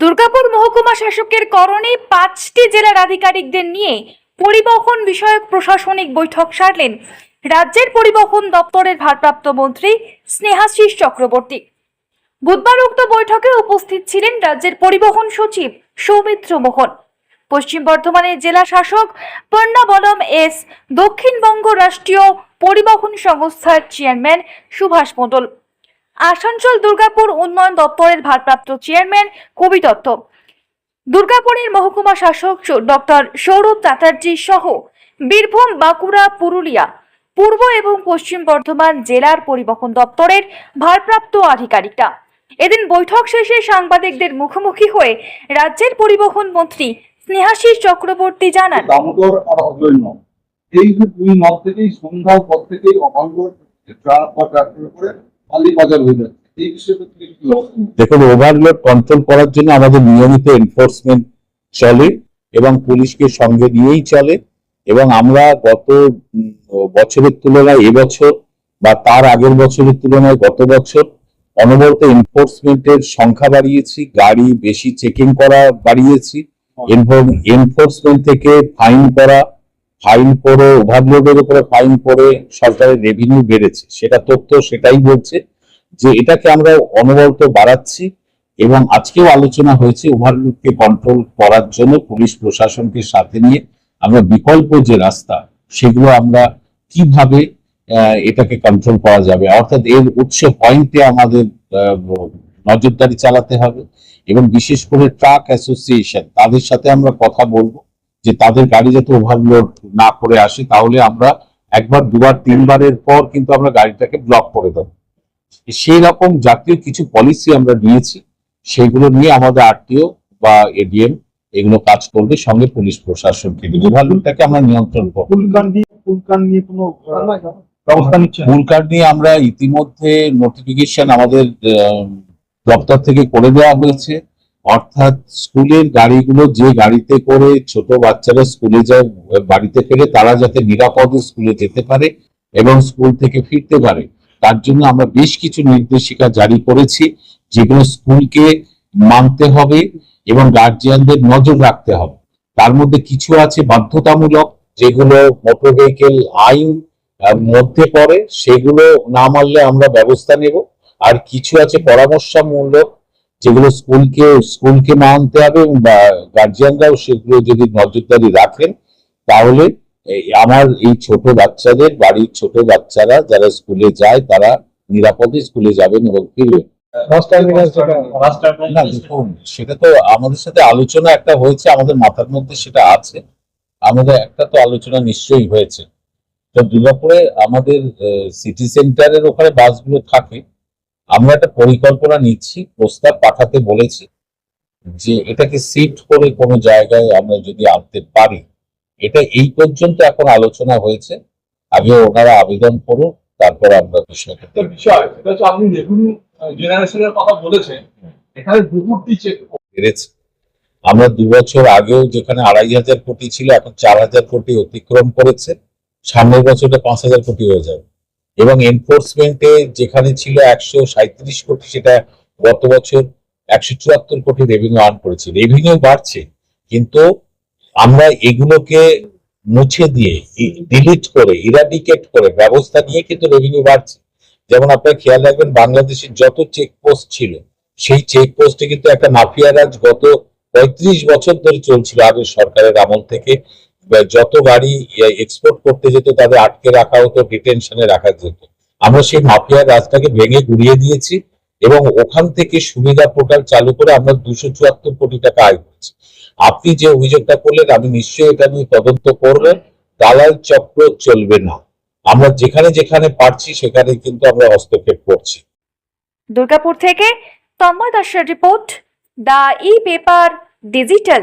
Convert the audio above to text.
দুর্গাপুর মহকুমা শাসকের করণে পাঁচটি জেলার আধিকারিকদের নিয়ে পরিবহন বিষয়ক প্রশাসনিক বৈঠক সারলেন রাজ্যের পরিবহন দপ্তরের ভারপ্রাপ্ত মন্ত্রী স্নেহাশিস চক্রবর্তী। বুধবার উক্ত বৈঠকে উপস্থিত ছিলেন রাজ্যের পরিবহন সচিব সৌমিত্র মোহন। পশ্চিম বর্ধমানের জেলা শাসক পর্ণাবলম এস, দক্ষিণবঙ্গ রাষ্ট্রীয় পরিবহন সংস্থার চেয়ারম্যান সুভাষ মণ্ডল। আসানসোল দুর্গাপুর উন্নয়ন দপ্তরের ভারপ্রাপ্ত চেয়ারম্যান কবি দত্ত। দুর্গাপুরের মহকুমা শাসক ডক্টর সৌরভ চ্যাটার্জি সহ বীরভূম, বাঁকুড়া, পুরুলিয়া, পূর্ব এবং পশ্চিম বর্ধমান জেলার পরিবহন দপ্তরের ভারপ্রাপ্ত আধিকারিকরা। এদিন বৈঠক শেষে সাংবাদিকদের মুখোমুখি হয়ে রাজ্যের পরিবহন মন্ত্রী স্নেহাশিস চক্রবর্তী জানান দামোদর আর এই দুই নদ থেকেই সন্ধ্যার পর থেকেই অভাঙ্গ ট্রাক করে হয়ে? দেখুন ওভারলোড কন্ট্রোল করার জন্য আমাদের নিয়মিত এনফোর্সমেন্ট চলে এবং পুলিশকে সঙ্গে নিয়েই চলে এবং আমরা গত বছরের তুলনায় এবছর বা তার আগের বছরের তুলনায় গত বছর অনবরত এনফোর্সমেন্টের সংখ্যা বাড়িয়েছি গাড়ি বেশি চেকিং করা বাড়িয়েছি এনফোর্সমেন্ট থেকে ফাইন করা ফাইন করে, ওভারলোডের উপরে ফাইন করে সরকারের রেভিনিউ বেড়েছে। সেটা তথ্য সেটাই বলছে যে এটাকে আমরা অনবরত বাড়াচ্ছি এবং আজকেও আলোচনা হয়েছে ওভারলোডকে কন্ট্রোল করার জন্য পুলিশ প্রশাসনকে সাথে নিয়ে আমরা বিকল্প যে রাস্তা, সেগুলো আমরা কীভাবে এটাকে কন্ট্রোল করা যাবে? অর্থাৎ এর উৎস পয়েন্টে আমাদের নজরদারি চালাতে হবে এবং বিশেষ করে ট্রাক অ্যাসোসিয়েশন তাদের সাথে আমরা কথা বলব। যে তাদের গাড়ি যাতে ওভারলোড না করে আসে তাহলে আমরা একবার দুবার তিনবারের পর কিন্তু আমরা গাড়িটাকে ব্লক করে দেবো। সেই রকম জাতীয় কিছু পলিসি আমরা নিয়েছি। সেগুলো নিয়ে আমাদের আরটিও বা এডিএম এগুলো কাজ করবে সঙ্গে পুলিশ প্রশাসনকে ওভারলোডটাকে আমরা নিয়ন্ত্রণ করব। নিয়ে আমরা ইতিমধ্যে নোটিফিকেশন আমাদের দপ্তর থেকে করে দেওয়া হয়েছে। অর্থাৎ স্কুলের গাড়িগুলো যে গাড়িতে করে ছোট বাচ্চারা স্কুলে যায় বাড়িতে ফেরে তারা যাতে নিরাপদে স্কুলে যেতে পারে এবং স্কুল থেকে ফিরতে পারে। তার জন্য আমরা বেশ কিছু নির্দেশিকা জারি করেছি যেগুলো স্কুলকে মানতে হবে এবং গার্জিয়ানদের নজর রাখতে হবে। তার মধ্যে কিছু আছে বাধ্যতামূলক, যেগুলো মোটর ভেহিকেল আইন মধ্যে পড়ে, সেগুলো না মানলে আমরা ব্যবস্থা নেব। আর কিছু আছে পরামর্শমূলক যেগুলো স্কুলকে স্কুলকে মানতে হবে এবং গার্জিয়ানরাও সেগুলো যদি নজরদারি রাখেন তাহলে আমার এই ছোট বাচ্চাদের বাড়ির ছোট বাচ্চারা যারা স্কুলে যায় তারা নিরাপদে স্কুলে যাবেন এবং ফিরবেন। না দেখুন সেটা তো আমাদের সাথে আলোচনা একটা হয়েছে আমাদের মাথার মধ্যে সেটা আছে। আমাদের একটা তো আলোচনা নিশ্চয়ই হয়েছে। তো দুর্গাপুরে আমাদের সিটি সেন্টারের ওখানে বাসগুলো থাকে। আমরা একটা পরিকল্পনা নিচ্ছি প্রস্তাব পাঠাতে বলেছি যে এটাকে শিফট করে কোনো জায়গায় আমরা যদি আনতে পারি। এটা এই পর্যন্ত এখন আলোচনা হয়েছে। আগে ওনারা আবেদন করুন তারপর আমরা বিষয়টা বিষয় সেটা হচ্ছে আপনি রেভিনিউ জেনারেশনের কথা বলেছেন এখানে দুপুরটি চেক বেড়েছে। আমরা দু বছর আগেও যেখানে আড়াই হাজার কোটি ছিল এখন চার হাজার কোটি অতিক্রম করেছে। সামনের বছরটা পাঁচ হাজার কোটি হয়ে যাবে। এবং এনফোর্সমেন্টে যেখানে ছিল একশো সাঁত্রিশ কোটি, সেটা গত বছর একশো চুয়াত্তর কোটি রেভিনিউ আর্ন করেছে। রেভিনিউ বাড়ছে, কিন্তু আমরা এগুলোকে মুছে দিয়ে ডিলিট করে ইরাডিকেট করে ব্যবস্থা নিয়ে কিন্তু রেভিনিউ বাড়ছে। যেমন আপনারা খেয়াল রাখবেন, বাংলাদেশের যত চেকপোস্ট ছিল, সেই চেকপোস্টে কিন্তু একটা মাফিয়া রাজ গত পঁয়ত্রিশ বছর ধরে চলছিল আগের সরকারের আমল থেকে। যত গাড়ি এক্সপোর্ট করতে যেত, তাদের আটকে রাখা হতো ডিটেনশনে রাখা যেত। আমরা সেই মাফিয়া রাজটাকে ভেঙে গুড়িয়ে দিয়েছি এবং ওখান থেকে সুবিধা পোর্টাল চালু করে আমরা দুশো চুয়াত্তর কোটি টাকা আয় করছি। আপনি যে অভিযোগটা করলেন, আমি নিশ্চয়ই এটা নিয়ে তদন্ত করব দালাল চক্র চলবে না। আমরা যেখানে যেখানে পারছি, সেখানে কিন্তু আমরা হস্তক্ষেপ করছি। দুর্গাপুর থেকে তন্ময় দাসের report, the e paper digital.